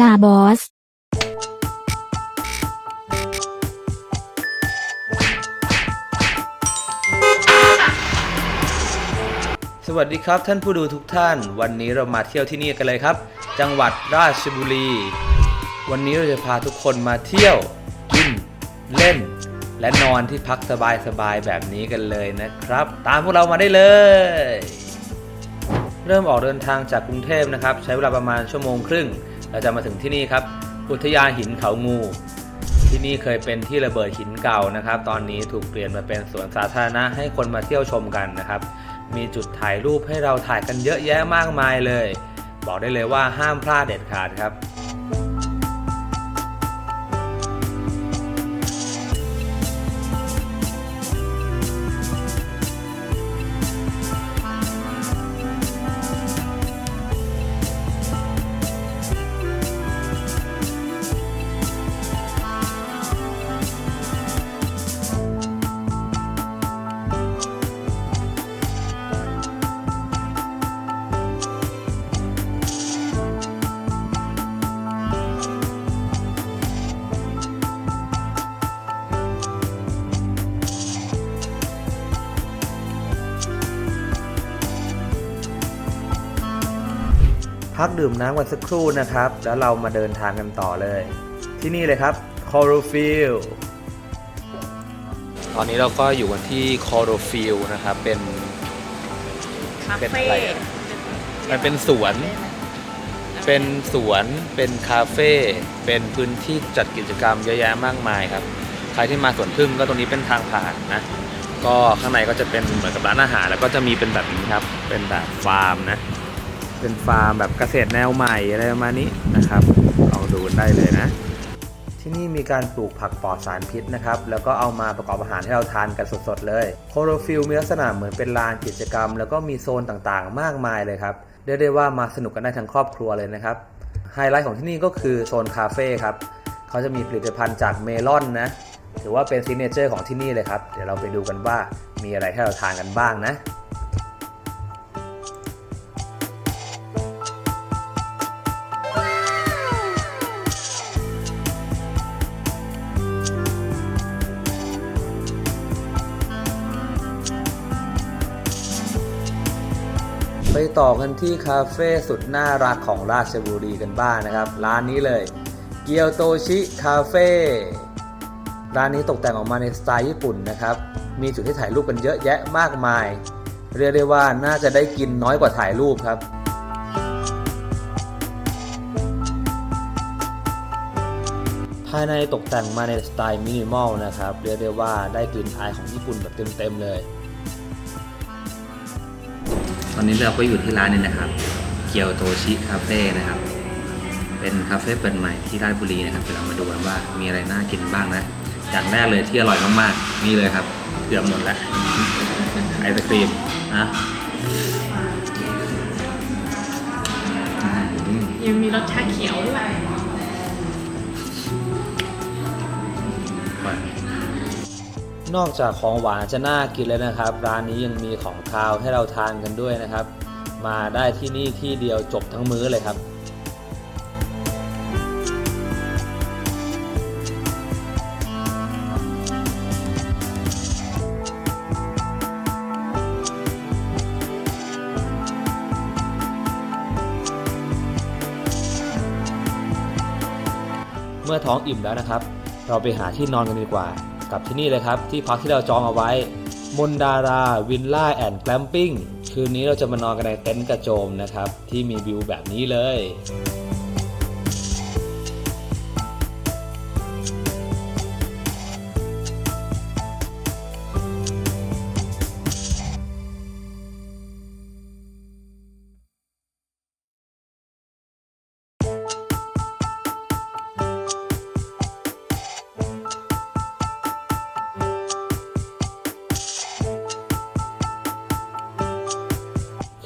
ลาบอส สวัสดีครับท่านผู้ดูทุกท่าน วันนี้เรามาเที่ยวที่นี่กันเลยครับ จังหวัดราชบุรี วันนี้เราจะพาทุกคนมาเที่ยว กิน เล่น และนอนที่พักสบายๆแบบนี้กันเลยนะครับ ตามพวกเรามาได้เลย เริ่มออกเดินทางจากกรุงเทพนะครับ ใช้เวลาประมาณชั่วโมงครึ่ง เราจะมาถึงที่นี่ครับ อุทยานหินเขางู ที่นี่เคยเป็นที่ระเบิดหินเก่านะครับ ตอนนี้ถูกเปลี่ยนมาเป็นสวนสาธารณะให้คนมาเที่ยวชมกันนะครับ มีจุดถ่ายรูปให้เราถ่ายกันเยอะแยะมากมายเลย บอกได้เลยว่าห้ามพลาดเด็ดขาดครับ พักดื่มน้ำกันสักครู่นะครับ แล้วเรามาเดินทางกันต่อเลย ที่นี่เลยครับ c o r o f i e l ตอนนี้เราก็อยู่กันที่ c o r o f i e l นะครับ เป็นคาเป็นเฟ่อะไรอะมันเป็นสวน เป็นสวน เป็นคาเฟ่ เป็นพื้นที่จัดกิจกรรมเยอะแยะมากมายครับ ใครที่มาสวนพึ่งก็ตรงนี้เป็นทางผ่านนะ ก็ข้างในก็จะเป็นเหมือนกับร้านอาหาร แล้วก็จะมีเป็นแบบนี้ครับ เป็นแบบฟาร์มนะ เป็นฟาร์มแบบเกษตรแนวใหม่อะไรประมาณนี้นะครับลองดูได้เลยนะ ที่นี่มีการปลูกผักปลอดสารพิษนะครับ แล้วก็เอามาประกอบอาหารให้เราทานกันสดๆเลยโคโรฟิลมีลักษณะเหมือนเป็นลานกิจกรรม แล้วก็มีโซนต่างๆ มากมายเลยครับเรียกได้ว่ามาสนุกกันได้ทั้งครอบครัวเลยนะครับไฮไลท์ของที่นี่ก็คือโซนคาเฟ่ครับเขาจะมีผลิตภัณฑ์จากเมลอนนะถือว่าเป็นซิกเนเจอร์ของที่นี่เลยครับ เดี๋ยวเราไปดูกันว่ามีอะไรให้เราทานกันบ้างนะ ไปต่อกันที่คาเฟ่สุดน่ารักของราชบุรีกันบ้างนะครับ ร้านนี้เลย เกียวโตชิคาเฟ่ร้านนี้ตกแต่งออกมาในสไตล์ญี่ปุ่นนะครับ มีจุดให้ถ่ายรูปกันเยอะแยะมากมาย เรียกได้ว่าน่าจะได้กินน้อยกว่าถ่ายรูปครับภายในตกแต่งมาในสไตล์มินิมอลนะครับ เรียกได้ว่าได้กลิ่นอายของญี่ปุ่นแบบเต็มๆเลย ตอนนี้เราก็อยู่ที่ร้านนี้นะครับ เกียวโตชิคาเฟ่นะครับ เป็นคาเฟ่เปิดใหม่ที่ราชบุรีนะครับเดี๋ยวเรามาดูกันว่ามีอะไรน่ากินบ้างนะ อย่างแรกเลยที่อร่อยมากๆ นี่เลยครับ เกือบหมดแล้วไอศครีมนะอืมยังมีรสชาเขียวด้วย นอกจากของหวานจะน่ากินแล้วนะครับ ร้านนี้ยังมีของคาวให้เราทานกันด้วยนะครับ มาได้ที่นี่ที่เดียวจบทั้งมื้อเลยครับเมื่อท้องอิ่มแล้วนะครับ เราไปหาที่นอนกันดีกว่า กับที่นี่เลยครับ ที่พักที่เราจองเอาไว้ มนดาราวิลล่าแอนด์แกลมปิ้งคืนนี้เราจะมานอนกันในเต็นท์กระโจมนะครับ ที่มีวิวแบบนี้เลย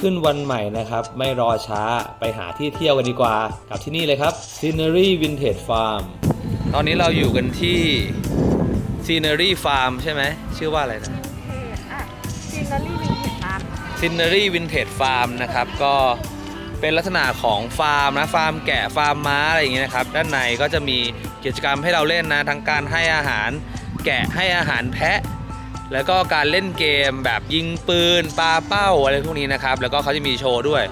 ขึ้นวันใหม่นะครับ ไม่รอช้าไปหาที่เที่ยวกันดีกว่า กับที่นี่เลยครับ Scenery Vintage Farm ตอนนี้เราอยู่กันที่ Scenery Farm ใช่ไหม ชื่อว่าอะไรนะอะซีนารีวินเทจร้าน Scenery Vintage Farm นะครับ ก็เป็นลักษณะของฟาร์มนะ ฟาร์มแกะ ฟาร์มม้าอะไรอย่างเงี้ยนะครับ ด้านในก็จะมีกิจกรรมให้เราเล่นนะ ทั้งการให้อาหารแกะให้อาหารแพะ แล้วก็การเล่นเกมแบบยิงปืนปาเป้าอะไรพวกนี้นะครับ แล้วก็เขาจะมีโชว์ด้วย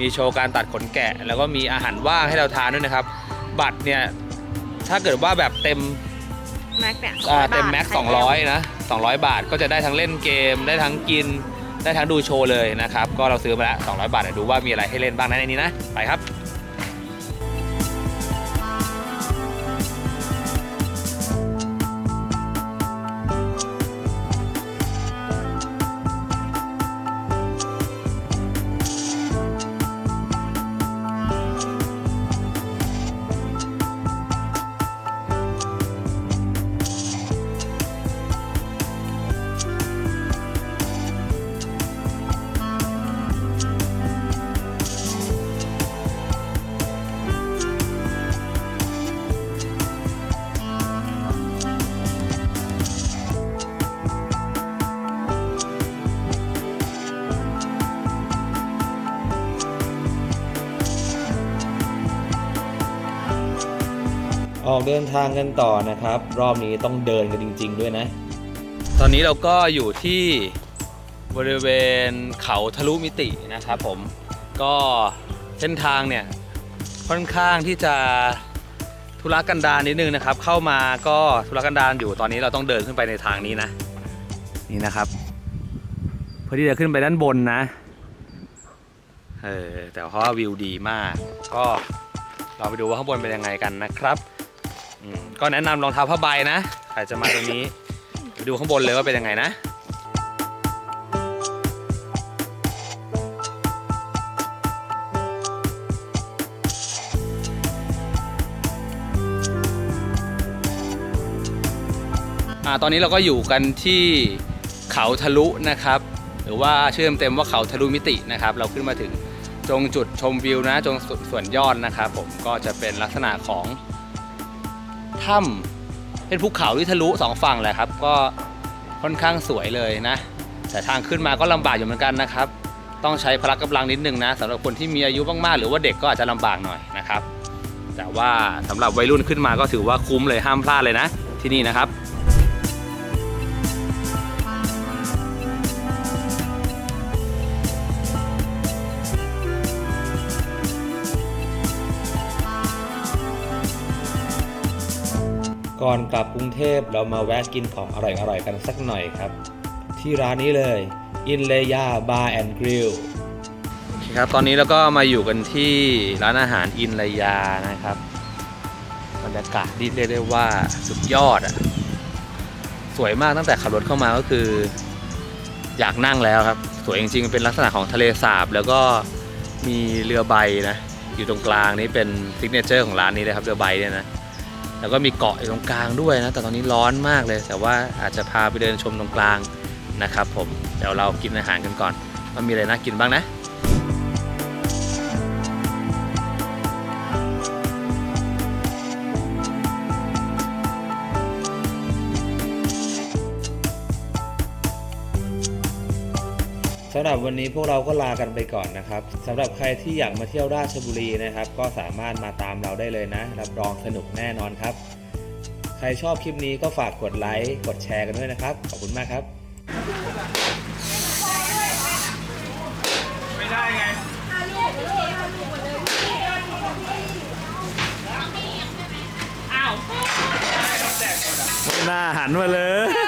มีโชว์การตัดขนแกะ แล้วก็มีอาหารว่างให้เราทานด้วยนะครับ บัตรเนี่ยถ้าเกิดว่าแบบเต็มแม็กเนี่ยอ่า200เต็มบาทแม็กใคร200นะ200บาทก็จะได้ทั้งเล่นเกมได้ทั้งกินได้ทั้งดูโชว์เลยนะครับ ก็เราซื้อมาแล้ว200 บาทเดี๋ยวดูว่ามีอะไรให้เล่นบ้างนะในนี้นะ ไปครับ ออกเดินทางกันต่อนะครับ รอบนี้ต้องเดินกันจริง ๆ ด้วยนะ ตอนนี้เราก็อยู่ที่บริเวณเขาทะลุมิตินะครับผมก็เส้นทางเนี่ยค่อนข้างที่จะทุรกันดารนิดนึงนะครับ เข้ามาก็ทุรกันดารอยู่ตอนนี้เราต้องเดินขึ้นไปในทางนี้นะ นี่นะครับเพื่อที่จะขึ้นไปด้านบนนะเออแต่เพราะว่าวิวดีมาก ก็เราไปดูว่าข้างบนเป็นยังไงกันนะครับ ก็แนะนำรองเท้าผ้าใบนะใครจะมาตรงนี้ไปดูข้างบนเลยว่าเป็นยังไงนะอ่าตอนนี้เราก็อยู่กันที่เขาทะลุนะครับ หรือว่าชื่อเต็มๆว่าเขาทะลุมิตินะครับ เราขึ้นมาถึงตรงจุดชมวิวนะตรงส่วนยอดนะครับ ผมก็จะเป็นลักษณะของ ถ้ำเป็นภูเขาที่ทะลุสองฝั่งแหละครับ ก็ค่อนข้างสวยเลยนะ แต่ทางขึ้นมาก็ลำบากอยู่เหมือนกันนะครับ ต้องใช้พละกำลังนิดนึงนะสำหรับคนที่มีอายุมากๆหรือว่าเด็กก็อาจจะลำบากหน่อยนะครับ แต่ว่าสำหรับวัยรุ่นขึ้นมาก็ถือว่าคุ้มเลยห้ามพลาดเลยนะ ที่นี่นะครับ ก่อนกลับกรุงเทพเรามาแวะกินของอร่อยๆกันสักหน่อยครับ ที่ร้านนี้เลยอินเลยาบาร์แอนด์กริลครับตอนนี้เราก็มาอยู่กันที่ร้านอาหารอินเลยานะครับบรรยากาศนี่เรียกได้ว่าสุดยอดอะสวยมากตั้งแต่ขับรถเข้ามาก็คือ อยากนั่งแล้วครับ สวยจริงๆเป็นลักษณะของทะเลสาบ แล้วก็มีเรือใบนะ อยู่ตรงกลางนี่เป็นซิกเนเจอร์ของร้านนี้เลยครับเรือใบเนี่ยนะ แล้วก็มีเกาะอยู่ตรงกลางด้วยนะ แต่ตอนนี้ร้อนมากเลย แต่ว่าอาจจะพาไปเดินชมตรงกลางนะครับผม เดี๋ยวเรากินอาหารกันก่อนว่ามีอะไรน่ากินบ้างนะ สำหรับวันนี้พวกเราก็ลากันไปก่อนนะครับสำหรับใครที่อยากมาเที่ยวราชบุรีนะครับ ก็สามารถมาตามเราได้เลยนะ รับรองสนุกแน่นอนครับ ใครชอบคลิปนี้ก็ฝากกดไลค์กดแชร์กันด้วยนะครับ ขอบคุณมากครับอ้าวหน้าหันมาเลย